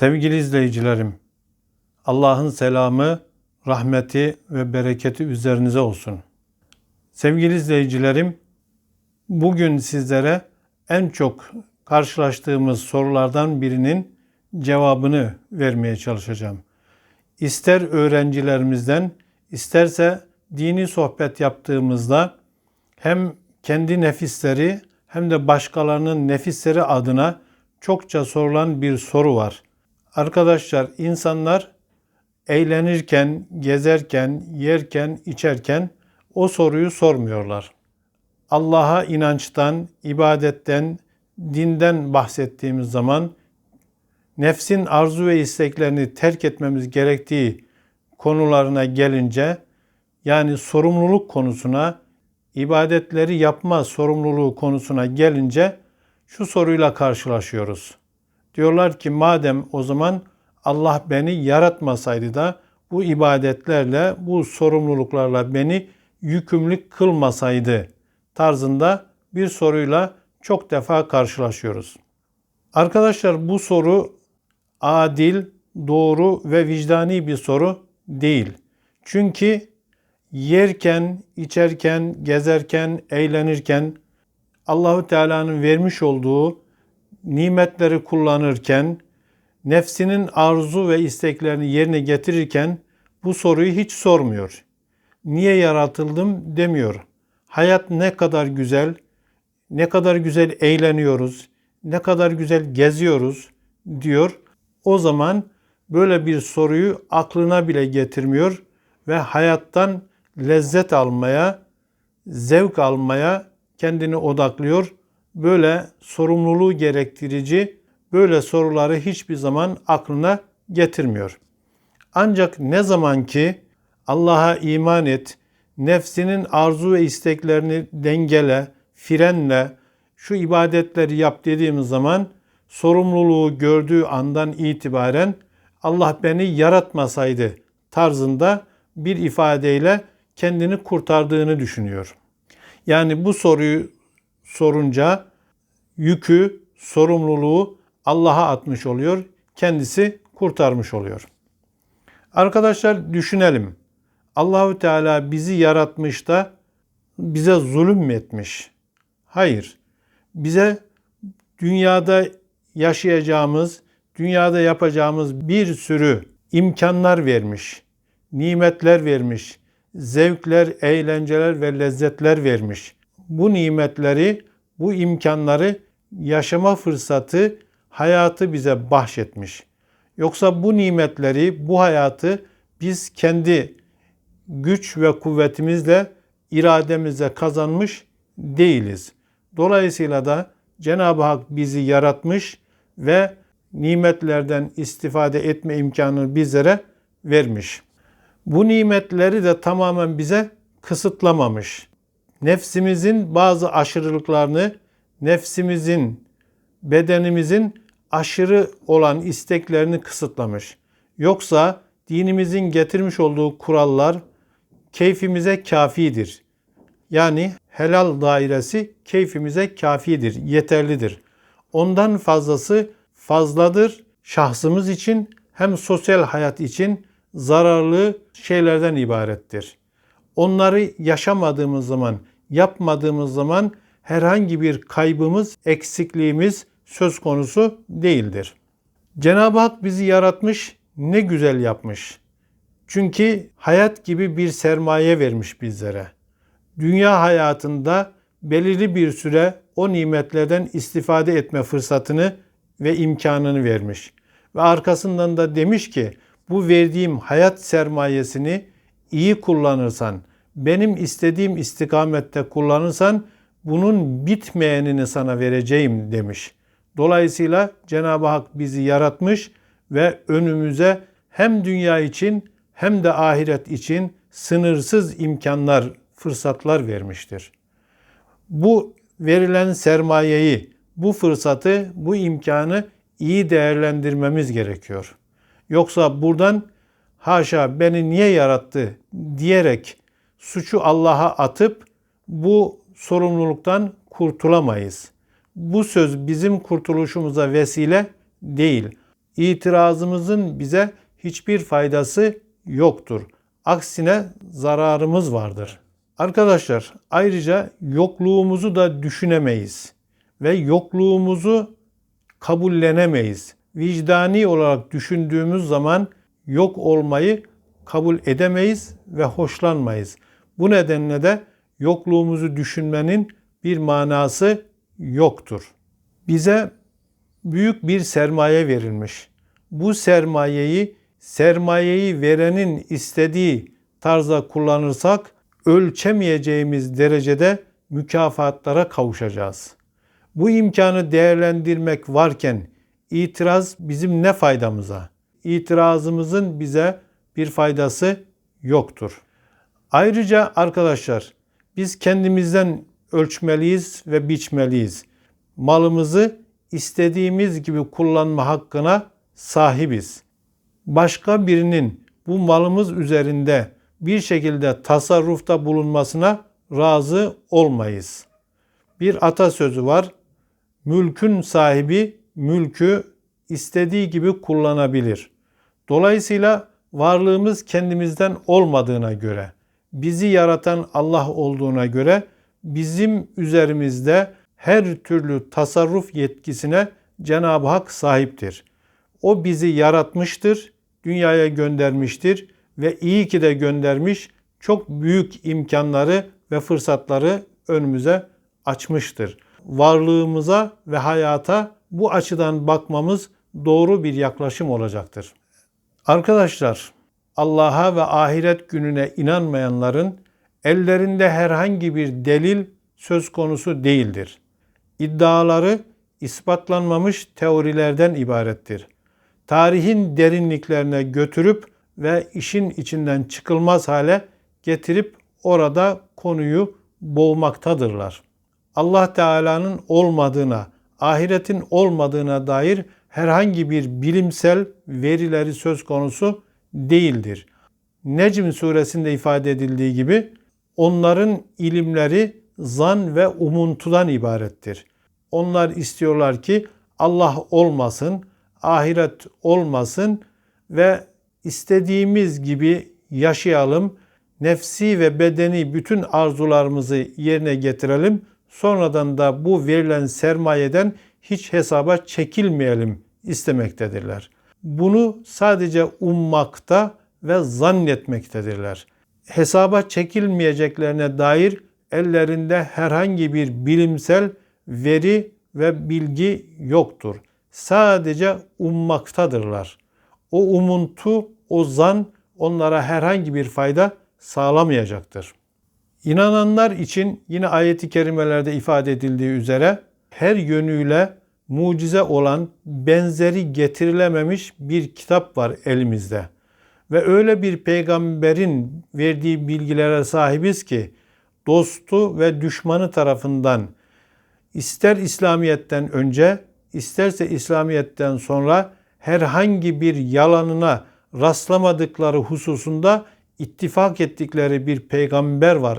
Sevgili izleyicilerim, Allah'ın selamı, rahmeti ve bereketi üzerinize olsun. Sevgili izleyicilerim, bugün sizlere en çok karşılaştığımız sorulardan birinin cevabını vermeye çalışacağım. İster öğrencilerimizden, isterse dini sohbet yaptığımızda hem kendi nefisleri hem de başkalarının nefisleri adına çokça sorulan bir soru var. Arkadaşlar insanlar eğlenirken, gezerken, yerken, içerken o soruyu sormuyorlar. Allah'a inançtan, ibadetten, dinden bahsettiğimiz zaman nefsin arzu ve isteklerini terk etmemiz gerektiği konularına gelince yani sorumluluk konusuna, ibadetleri yapma sorumluluğu konusuna gelince şu soruyla karşılaşıyoruz. Diyorlar ki madem o zaman Allah beni yaratmasaydı da bu ibadetlerle, bu sorumluluklarla beni yükümlü kılmasaydı tarzında bir soruyla çok defa karşılaşıyoruz. Arkadaşlar bu soru adil, doğru ve vicdani bir soru değil. Çünkü yerken, içerken, gezerken, eğlenirken Allahu Teala'nın vermiş olduğu nimetleri kullanırken, nefsinin arzu ve isteklerini yerine getirirken bu soruyu hiç sormuyor. Niye yaratıldım demiyor. Hayat ne kadar güzel, ne kadar güzel eğleniyoruz, ne kadar güzel geziyoruz diyor. O zaman böyle bir soruyu aklına bile getirmiyor ve hayattan lezzet almaya, zevk almaya kendini odaklıyor. Böyle sorumluluğu gerektirici böyle soruları hiçbir zaman aklına getirmiyor. Ancak ne zaman ki Allah'a iman et, nefsinin arzu ve isteklerini dengele, frenle, şu ibadetleri yap dediğimiz zaman sorumluluğu gördüğü andan itibaren Allah beni yaratmasaydı tarzında bir ifadeyle kendini kurtardığını düşünüyor. Yani bu soruyu sorunca yükü, sorumluluğu Allah'a atmış oluyor. Kendisi kurtarmış oluyor. Arkadaşlar düşünelim. Allahü Teala bizi yaratmış da bize zulüm mü etmiş? Hayır. Bize dünyada yaşayacağımız, dünyada yapacağımız bir sürü imkanlar vermiş, nimetler vermiş, zevkler, eğlenceler ve lezzetler vermiş. Bu nimetleri, bu imkanları yaşama fırsatı, hayatı bize bahşetmiş. Yoksa bu nimetleri, bu hayatı biz kendi güç ve kuvvetimizle, irademizle kazanmış değiliz. Dolayısıyla da Cenab-ı Hak bizi yaratmış ve nimetlerden istifade etme imkanını bizlere vermiş. Bu nimetleri de tamamen bize kısıtlamamış. Nefsimizin bazı aşırılıklarını, nefsimizin, bedenimizin aşırı olan isteklerini kısıtlamış. Yoksa dinimizin getirmiş olduğu kurallar keyfimize kafidir. Yani helal dairesi keyfimize kafidir, yeterlidir. Ondan fazlası fazladır. Şahsımız için hem sosyal hayat için zararlı şeylerden ibarettir. Onları yaşamadığımız zaman, yapmadığımız zaman herhangi bir kaybımız, eksikliğimiz söz konusu değildir. Cenab-ı Hak bizi yaratmış, ne güzel yapmış. Çünkü hayat gibi bir sermaye vermiş bizlere. Dünya hayatında belirli bir süre o nimetlerden istifade etme fırsatını ve imkanını vermiş. Ve arkasından da demiş ki bu verdiğim hayat sermayesini iyi kullanırsan, benim istediğim istikamette kullanırsan bunun bitmeyenini sana vereceğim demiş. Dolayısıyla Cenab-ı Hak bizi yaratmış ve önümüze hem dünya için hem de ahiret için sınırsız imkanlar, fırsatlar vermiştir. Bu verilen sermayeyi, bu fırsatı, bu imkanı iyi değerlendirmemiz gerekiyor. Yoksa buradan haşa beni niye yarattı diyerek suçu Allah'a atıp bu sorumluluktan kurtulamayız. Bu söz bizim kurtuluşumuza vesile değil. İtirazımızın bize hiçbir faydası yoktur. Aksine zararımız vardır. Arkadaşlar ayrıca yokluğumuzu da düşünemeyiz ve yokluğumuzu kabullenemeyiz. Vicdani olarak düşündüğümüz zaman yok olmayı kabul edemeyiz ve hoşlanmayız. Bu nedenle de yokluğumuzu düşünmenin bir manası yoktur. Bize büyük bir sermaye verilmiş. Bu sermayeyi sermayeyi verenin istediği tarzda kullanırsak ölçemeyeceğimiz derecede mükafatlara kavuşacağız. Bu imkanı değerlendirmek varken itiraz bizim ne faydamıza? İtirazımızın bize bir faydası yoktur. Ayrıca arkadaşlar biz kendimizden ölçmeliyiz ve biçmeliyiz. Malımızı istediğimiz gibi kullanma hakkına sahibiz. Başka birinin bu malımız üzerinde bir şekilde tasarrufta bulunmasına razı olmayız. Bir atasözü var. Mülkün sahibi mülkü istediği gibi kullanabilir. Dolayısıyla varlığımız kendimizden olmadığına göre, bizi yaratan Allah olduğuna göre bizim üzerimizde her türlü tasarruf yetkisine Cenab-ı Hak sahiptir. O bizi yaratmıştır, dünyaya göndermiştir ve iyi ki de göndermiş. Çok büyük imkanları ve fırsatları önümüze açmıştır. Varlığımıza ve hayata bu açıdan bakmamız doğru bir yaklaşım olacaktır. Arkadaşlar, Allah'a ve ahiret gününe inanmayanların ellerinde herhangi bir delil söz konusu değildir. İddiaları ispatlanmamış teorilerden ibarettir. Tarihin derinliklerine götürüp ve işin içinden çıkılmaz hale getirip orada konuyu boğmaktadırlar. Allah Teala'nın olmadığına, ahiretin olmadığına dair herhangi bir bilimsel verileri söz konusu değildir. Necm suresinde ifade edildiği gibi onların ilimleri zan ve umuntudan ibarettir. Onlar istiyorlar ki Allah olmasın, ahiret olmasın ve istediğimiz gibi yaşayalım, nefsi ve bedeni bütün arzularımızı yerine getirelim. Sonradan da bu verilen sermayeden hiç hesaba çekilmeyelim istemektedirler. Bunu sadece ummakta ve zannetmektedirler. Hesaba çekilmeyeceklerine dair ellerinde herhangi bir bilimsel veri ve bilgi yoktur. Sadece ummaktadırlar. O umuntu, o zan onlara herhangi bir fayda sağlamayacaktır. İnananlar için yine ayeti kerimelerde ifade edildiği üzere her yönüyle mucize olan benzeri getirilememiş bir kitap var elimizde. Ve öyle bir peygamberin verdiği bilgilere sahibiz ki dostu ve düşmanı tarafından ister İslamiyet'ten önce isterse İslamiyet'ten sonra herhangi bir yalanına rastlamadıkları hususunda ittifak ettikleri bir peygamber var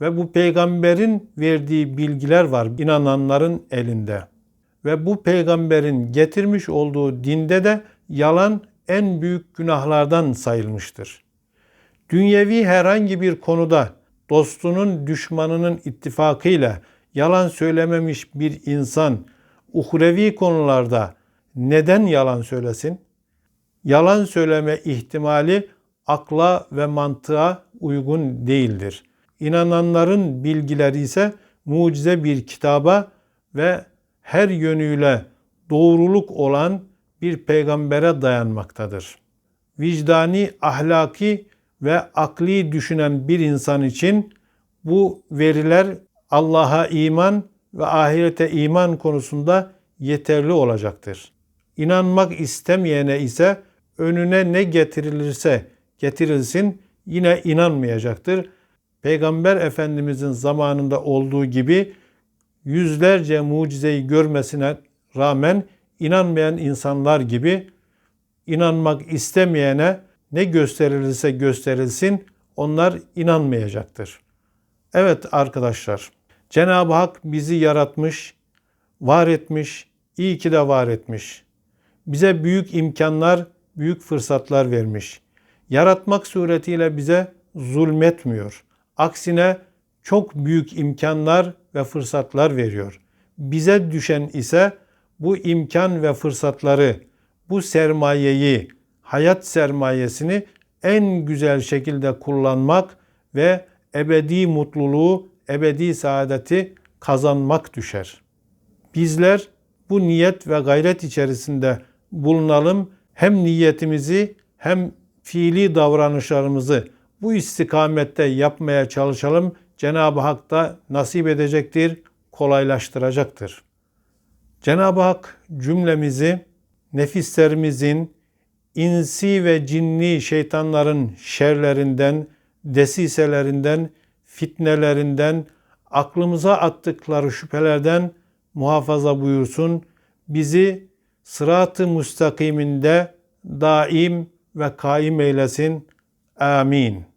ve bu peygamberin verdiği bilgiler var inananların elinde. Ve bu peygamberin getirmiş olduğu dinde de yalan en büyük günahlardan sayılmıştır. Dünyevi herhangi bir konuda dostunun düşmanının ittifakıyla yalan söylememiş bir insan uhrevi konularda neden yalan söylesin? Yalan söyleme ihtimali akla ve mantığa uygun değildir. İnananların bilgileri ise mucize bir kitaba ve her yönüyle doğruluk olan bir peygambere dayanmaktadır. Vicdani, ahlaki ve akli düşünen bir insan için bu veriler Allah'a iman ve ahirete iman konusunda yeterli olacaktır. İnanmak istemeyene ise önüne ne getirilirse getirilsin yine inanmayacaktır. Peygamber Efendimizin zamanında olduğu gibi yüzlerce mucizeyi görmesine rağmen inanmayan insanlar gibi inanmak istemeyene ne gösterilirse gösterilsin onlar inanmayacaktır. Evet arkadaşlar, Cenab-ı Hak bizi yaratmış, var etmiş, iyi ki de var etmiş. bize büyük imkanlar, büyük fırsatlar vermiş. Yaratmak suretiyle bize zulmetmiyor. Aksine çok büyük imkanlar ve fırsatlar veriyor. Bize düşen ise bu imkan ve fırsatları, bu sermayeyi, hayat sermayesini en güzel şekilde kullanmak ve ebedi mutluluğu, ebedi saadeti kazanmak düşer. Bizler bu niyet ve gayret içerisinde bulunalım. Hem niyetimizi hem fiili davranışlarımızı bu istikamette yapmaya çalışalım. Cenab-ı Hak da nasip edecektir, kolaylaştıracaktır. Cenab-ı Hak cümlemizi nefislerimizin, insi ve cinni şeytanların şerlerinden, desiselerinden, fitnelerinden, aklımıza attıkları şüphelerden muhafaza buyursun. Bizi sırat-ı müstakiminde daim ve kaim eylesin. Amin.